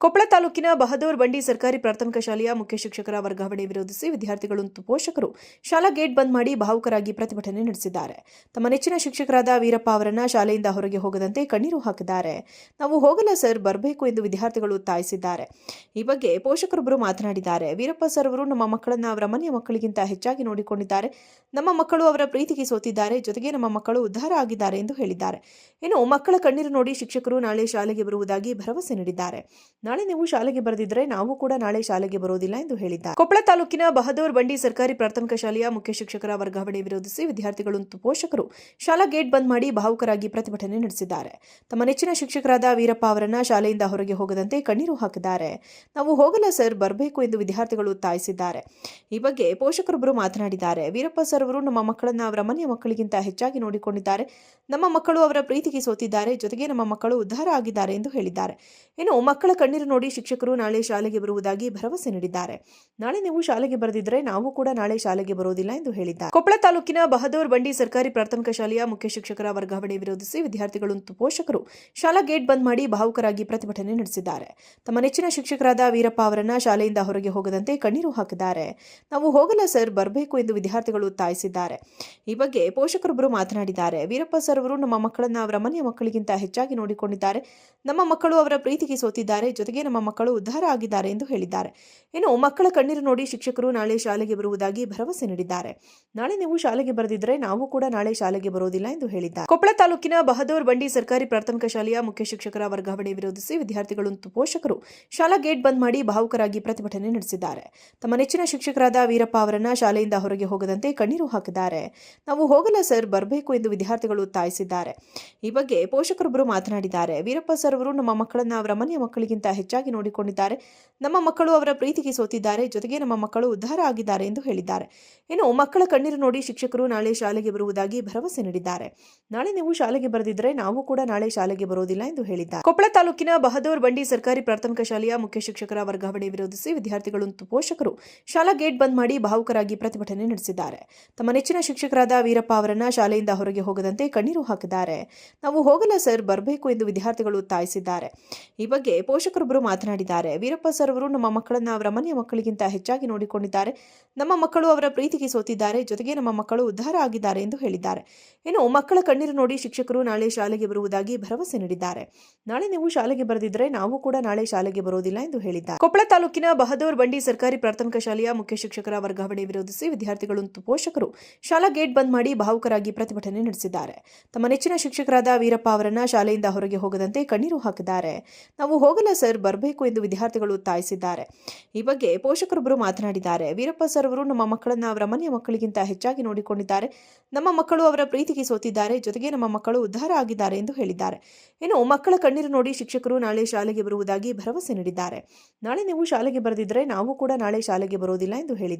ಕೊಪ್ಪಳ ತಾಲೂಕಿನ ಬಹದೂರ್ ಬಂಡಿ ಸರ್ಕಾರಿ ಪ್ರಾಥಮಿಕ ಶಾಲೆಯ ಮುಖ್ಯ ಶಿಕ್ಷಕರ ವರ್ಗಾವಣೆ ವಿರೋಧಿಸಿ ವಿದ್ಯಾರ್ಥಿಗಳು ಮತ್ತು ಪೋಷಕರು ಶಾಲಾ ಗೇಟ್ ಬಂದ್ ಮಾಡಿ ಭಾವುಕರಾಗಿ ಪ್ರತಿಭಟನೆ ನಡೆಸಿದ್ದಾರೆ. ತಮ್ಮ ನೆಚ್ಚಿನ ಶಿಕ್ಷಕರಾದ ವೀರಪ್ಪ ಅವರನ್ನ ಶಾಲೆಯಿಂದ ಹೊರಗೆ ಹೋಗದಂತೆ ಕಣ್ಣೀರು ಹಾಕಿದ್ದಾರೆ. ನಾವು ಹೋಗಲ್ಲ ಸರ್, ಬರಬೇಕು ಎಂದು ವಿದ್ಯಾರ್ಥಿಗಳು ಒತ್ತಾಯಿಸಿದ್ದಾರೆ. ಈ ಬಗ್ಗೆ ಪೋಷಕರೊಬ್ಬರು ಮಾತನಾಡಿದ್ದಾರೆ. ವೀರಪ್ಪ ಸರ್ ಅವರು ನಮ್ಮ ಮಕ್ಕಳನ್ನ ಅವರ ಮನೆಯ ಮಕ್ಕಳಿಗಿಂತ ಹೆಚ್ಚಾಗಿ ನೋಡಿಕೊಂಡಿದ್ದಾರೆ. ನಮ್ಮ ಮಕ್ಕಳು ಅವರ ಪ್ರೀತಿಗೆ ಸೋತಿದ್ದಾರೆ. ಜೊತೆಗೆ ನಮ್ಮ ಮಕ್ಕಳು ಉದ್ಧಾರ ಆಗಿದ್ದಾರೆ ಎಂದು ಹೇಳಿದ್ದಾರೆ. ಇನ್ನು ಮಕ್ಕಳ ಕಣ್ಣೀರು ನೋಡಿ ಶಿಕ್ಷಕರು ನಾಳೆ ಶಾಲೆಗೆ ಬರುವುದಾಗಿ ಭರವಸೆ ನೀಡಿದ್ದಾರೆ. ನಾಳೆ ನೀವು ಶಾಲೆಗೆ ಬರೆದಿದ್ರೆ ನಾವು ಕೂಡ ನಾಳೆ ಶಾಲೆಗೆ ಬರೋದಿಲ್ಲ ಎಂದು ಹೇಳಿದ್ದಾರೆ. ಕೊಪ್ಪಳ ತಾಲೂಕಿನ ಬಹದೂರ್ ಬಂಡಿ ಸರ್ಕಾರಿ ಪ್ರಾಥಮಿಕ ಶಾಲೆಯ ಮುಖ್ಯ ಶಿಕ್ಷಕರ ವರ್ಗಾವಣೆ ವಿರೋಧಿಸಿ ವಿದ್ಯಾರ್ಥಿಗಳು ಮತ್ತು ಪೋಷಕರು ಶಾಲಾ ಗೇಟ್ ಬಂದ್ ಮಾಡಿ ಭಾವುಕರಾಗಿ ಪ್ರತಿಭಟನೆ ನಡೆಸಿದ್ದಾರೆ. ತಮ್ಮ ನೆಚ್ಚಿನ ಶಿಕ್ಷಕರಾದ ವೀರಪ್ಪ ಅವರನ್ನ ಶಾಲೆಯಿಂದ ಹೊರಗೆ ಹೋಗದಂತೆ ಕಣ್ಣೀರು ಹಾಕಿದ್ದಾರೆ. ನಾವು ಹೋಗಲ್ಲ ಸರ್, ಬರಬೇಕು ಎಂದು ವಿದ್ಯಾರ್ಥಿಗಳು ಒತ್ತಾಯಿಸಿದ್ದಾರೆ. ಈ ಬಗ್ಗೆ ಪೋಷಕರೊಬ್ಬರು ಮಾತನಾಡಿದ್ದಾರೆ. ವೀರಪ್ಪ ಸರ್ ಅವರು ನಮ್ಮ ಮಕ್ಕಳನ್ನ ಅವರ ಮನೆಯ ಮಕ್ಕಳಿಗಿಂತ ಹೆಚ್ಚಾಗಿ ನೋಡಿಕೊಂಡಿದ್ದಾರೆ. ನಮ್ಮ ಮಕ್ಕಳು ಅವರ ಪ್ರೀತಿಗೆ ಸೋತಿದ್ದಾರೆ. ಜೊತೆಗೆ ನಮ್ಮ ಮಕ್ಕಳು ಉದ್ಧಾರ ಆಗಿದ್ದಾರೆ ಎಂದು ಹೇಳಿದ್ದಾರೆ. ಇನ್ನು ಮಕ್ಕಳ ಕಣ್ಣೀರು ನೋಡಿ ಶಿಕ್ಷಕರು ನಾಳೆ ಶಾಲೆಗೆ ಬರುವುದಾಗಿ ಭರವಸೆ ನೀಡಿದ್ದಾರೆ. ನಾಳೆ ನೀವು ಶಾಲೆಗೆ ಬರೆದಿದ್ರೆ ನಾವು ಕೂಡ ನಾಳೆ ಶಾಲೆಗೆ ಬರೋದಿಲ್ಲ ಎಂದು ಹೇಳಿದ್ದಾರೆ. ಕೊಪ್ಪಳ ತಾಲೂಕಿನ ಬಹದೂರ್ ಬಂಡಿ ಸರ್ಕಾರಿ ಪ್ರಾಥಮಿಕ ಶಾಲೆಯ ಮುಖ್ಯ ಶಿಕ್ಷಕರ ವರ್ಗಾವಣೆ ವಿರೋಧಿಸಿ ವಿದ್ಯಾರ್ಥಿಗಳು ಮತ್ತು ಪೋಷಕರು ಶಾಲಾ ಗೇಟ್ ಬಂದ್ ಮಾಡಿ ಭಾವುಕರಾಗಿ ಪ್ರತಿಭಟನೆ ನಡೆಸಿದ್ದಾರೆ. ತಮ್ಮ ನೆಚ್ಚಿನ ಶಿಕ್ಷಕರಾದ ವೀರಪ್ಪ ಅವರನ್ನ ಶಾಲೆಯಿಂದ ಹೊರಗೆ ಹೋಗದಂತೆ ಕಣ್ಣೀರು ಹಾಕಿದ್ದಾರೆ. ನಾವು ಹೋಗಲ್ಲ ಸರ್, ಬರಬೇಕು ಎಂದು ವಿದ್ಯಾರ್ಥಿಗಳು ಒತ್ತಾಯಿಸಿದ್ದಾರೆ. ಈ ಬಗ್ಗೆ ಪೋಷಕರೊಬ್ಬರು ಮಾತನಾಡಿದ್ದಾರೆ. ವೀರಪ್ಪ ಸರ್ ಅವರು ನಮ್ಮ ಮಕ್ಕಳನ್ನ ಅವರ ಮನೆಯ ಮಕ್ಕಳಿಗಿಂತ ಹೆಚ್ಚಾಗಿ ನೋಡಿಕೊಂಡಿದ್ದಾರೆ. ನಮ್ಮ ಮಕ್ಕಳು ಅವರ ಪ್ರೀತಿಗೆ ಸೋತಿದ್ದಾರೆ. ಜೊತೆಗೆ ನಮ್ಮ ಮಕ್ಕಳು ಉದ್ಧಾರ ಆಗಿದ್ದಾರೆ ಎಂದು ಹೇಳಿದ್ದಾರೆ. ಇನ್ನು ಮಕ್ಕಳ ಕಣ್ಣೀರು ನೋಡಿ ಶಿಕ್ಷಕರು ನಾಳೆ ಶಾಲೆಗೆ ಬರುವುದಾಗಿ ಭರವಸೆ ನೀಡಿದ್ದಾರೆ. ನಾಳೆ ನೀವು ಶಾಲೆಗೆ ಬರೆದಿದ್ರೆ ನಾವು ಕೂಡ ನಾಳೆ ಶಾಲೆಗೆ ಬರೋದಿಲ್ಲ ಎಂದು ಹೇಳಿದ್ದಾರೆ. ಕೊಪ್ಪಳ ತಾಲೂಕಿನ ಬಹದೂರ್ ಬಂಡಿ ಸರ್ಕಾರಿ ಪ್ರಾಥಮಿಕ ಶಾಲೆಯ ಮುಖ್ಯ ಶಿಕ್ಷಕರ ವರ್ಗಾವಣೆ ವಿರೋಧಿಸಿ ವಿದ್ಯಾರ್ಥಿಗಳು ಪೋಷಕರು ಶಾಲಾ ಗೇಟ್ ಬಂದ್ ಮಾಡಿ ಭಾವುಕರಾಗಿ ಪ್ರತಿಭಟನೆ ನಡೆಸಿದ್ದಾರೆ. ತಮ್ಮ ನೆಚ್ಚಿನ ಶಿಕ್ಷಕರಾದ ವೀರಪ್ಪ ಅವರನ್ನ ಶಾಲೆಯಿಂದ ಹೊರಗೆ ಹೋಗದಂತೆ ಕಣ್ಣೀರು ಹಾಕಿದ್ದಾರೆ. ನಾವು ಹೋಗಲ್ಲ ಸರ್, ಬರಬೇಕು ಎಂದು ವಿದ್ಯಾರ್ಥಿಗಳು ಒತ್ತಾಯಿಸಿದ್ದಾರೆ. ಈ ಬಗ್ಗೆ ಪೋಷಕರೊಬ್ಬರು ಮಾತನಾಡಿದ್ದಾರೆ. ವೀರಪ್ಪ ಸರ್ ಅವರು ನಮ್ಮ ಮಕ್ಕಳನ್ನ ಅವರ ಮನೆಯ ಮಕ್ಕಳಿಗಿಂತ ಹೆಚ್ಚಾಗಿ ನೋಡಿಕೊಂಡಿದ್ದಾರೆ. ನಮ್ಮ ಮಕ್ಕಳು ಅವರ ಪ್ರೀತಿಗೆ ಸೋತಿದ್ದಾರೆ. ಜೊತೆಗೆ ನಮ್ಮ ಮಕ್ಕಳು ಉದ್ಧಾರ ಆಗಿದ್ದಾರೆ ಎಂದು ಹೇಳಿದ್ದಾರೆ. ಇನ್ನು ಮಕ್ಕಳ ಕಣ್ಣೀರು ನೋಡಿ ಶಿಕ್ಷಕರು ನಾಳೆ ಶಾಲೆಗೆ ಬರುವುದಾಗಿ ಭರವಸೆ ನೀಡಿದ್ದಾರೆ. ನಾಳೆ ನೀವು ಶಾಲೆಗೆ ಬರೆದಿದ್ರೆ ನಾವು ಕೂಡ ನಾಳೆ ಶಾಲೆಗೆ ಬರೋದಿಲ್ಲ ಎಂದು ಹೇಳಿದ್ದಾರೆ. ಕೊಪ್ಪಳ ತಾಲೂಕಿನ ಬಹದೂರ್ ಬಂಡಿ ಸರ್ಕಾರಿ ಪ್ರಾಥಮಿಕ ಶಾಲೆಯ ಮುಖ್ಯ ಶಿಕ್ಷಕರ ವರ್ಗಾವಣೆ ವಿರೋಧಿಸಿ ವಿದ್ಯಾರ್ಥಿಗಳು ಮತ್ತು ಪೋಷಕರು ಶಾಲಾ ಗೇಟ್ ಬಂದ್ ಮಾಡಿ ಭಾವುಕರಾಗಿ ಪ್ರತಿಭಟನೆ ನಡೆಸಿದ್ದಾರೆ. ತಮ್ಮ ನೆಚ್ಚಿನ ಶಿಕ್ಷಕರಾದ ವೀರಪ್ಪ ಅವರನ್ನ ಶಾಲೆಯಿಂದ ಹೊರಗೆ ಹೋಗದಂತೆ ಕಣ್ಣೀರು ಹಾಕಿದ್ದಾರೆ. ನಾವು ಹೋಗಲ್ಲ ಸರ್, ಬರಬೇಕು ಎಂದು ವಿದ್ಯಾರ್ಥಿಗಳು ಒತ್ತಾಯಿಸಿದ್ದಾರೆ. ಈ ಬಗ್ಗೆ ಪೋಷಕರೊಬ್ಬರು ಮಾತನಾಡಿದ್ದಾರೆ. ವೀರಪ್ಪ ಸರ್ ಅವರು ನಮ್ಮ ಮಕ್ಕಳನ್ನ ಅವರ ಮನೆಯ ಮಕ್ಕಳಿಗಿಂತ ಹೆಚ್ಚಾಗಿ ನೋಡಿಕೊಂಡಿದ್ದಾರೆ. ನಮ್ಮ ಮಕ್ಕಳು ಅವರ ಪ್ರೀತಿಗೆ ಸೋತಿದ್ದಾರೆ. ಜೊತೆಗೆ ನಮ್ಮ ಮಕ್ಕಳು ಉದ್ಧಾರ ಆಗಿದ್ದಾರೆ ಎಂದು ಹೇಳಿದ್ದಾರೆ. ಇನ್ನು ಮಕ್ಕಳ ಕಣ್ಣೀರು ನೋಡಿ ಶಿಕ್ಷಕರು ನಾಳೆ ಶಾಲೆಗೆ ಬರುವುದಾಗಿ ಭರವಸೆ ನೀಡಿದ್ದಾರೆ. ನಾಳೆ ನೀವು ಶಾಲೆಗೆ ಬರೆದಿದ್ರೆ ನಾವು ಕೂಡ ನಾಳೆ ಶಾಲೆಗೆ ಬರೋದಿಲ್ಲ ಎಂದು ಹೇಳಿದ್ದಾರೆ. ಕೊಪ್ಪಳ ತಾಲೂಕಿನ ಬಹದೂರ್ ಬಂಡಿ ಸರ್ಕಾರಿ ಪ್ರಾಥಮಿಕ ಶಾಲೆಯ ಮುಖ್ಯ ಶಿಕ್ಷಕರ ವರ್ಗಾವಣೆ ವಿರೋಧಿಸಿ ವಿದ್ಯಾರ್ಥಿಗಳು ಮತ್ತು ಪೋಷಕರು ಶಾಲಾ ಗೇಟ್ ಬಂದ್ ಮಾಡಿ ಭಾವುಕರಾಗಿ ಪ್ರತಿಭಟನೆ ನಡೆಸಿದ್ದಾರೆ. ತಮ್ಮ ನೆಚ್ಚಿನ ಶಿಕ್ಷಕರಾದ ವೀರಪ್ಪ ಅವರನ್ನ ಶಾಲೆಯಿಂದ ಹೊರಗೆ ಹೋಗದಂತೆ ಕಣ್ಣೀರು ಹಾಕಿದ್ದಾರೆ. ನಾವು ಹೋಗಲ್ಲ ಸರ್. ಬರಬೇಕು ಎಂದು ವಿದ್ಯಾರ್ಥಿಗಳು ಒತ್ತಾಯಿಸಿದ್ದಾರೆ. ಈ ಬಗ್ಗೆ ಪೋಷಕರೊಬ್ಬರು ಮಾತನಾಡಿದ್ದಾರೆ. ವೀರಪ್ಪ ಸರ್ ಅವರು ನಮ್ಮ ಮಕ್ಕಳನ್ನ ಅವರ ಮನೆಯ ಮಕ್ಕಳಿಗಿಂತ ಹೆಚ್ಚಾಗಿ ನೋಡಿಕೊಂಡಿದ್ದಾರೆ. ನಮ್ಮ ಮಕ್ಕಳು ಅವರ ಪ್ರೀತಿಗೆ ಸೋತಿದ್ದಾರೆ. ಜೊತೆಗೆ ನಮ್ಮ ಮಕ್ಕಳು ಉದ್ಧಾರ ಆಗಿದ್ದಾರೆ ಎಂದು ಹೇಳಿದ್ದಾರೆ. ಇನ್ನು ಮಕ್ಕಳ ಕಣ್ಣೀರು ನೋಡಿ ಶಿಕ್ಷಕರು ನಾಳೆ ಶಾಲೆಗೆ ಬರುವುದಾಗಿ ಭರವಸೆ ನೀಡಿದ್ದಾರೆ. ನಾಳೆ ನೀವು ಶಾಲೆಗೆ ಬರೆದಿದ್ರೆ ನಾವು ಕೂಡ ನಾಳೆ ಶಾಲೆಗೆ ಬರೋದಿಲ್ಲ ಎಂದು ಹೇಳಿದ್ದಾರೆ.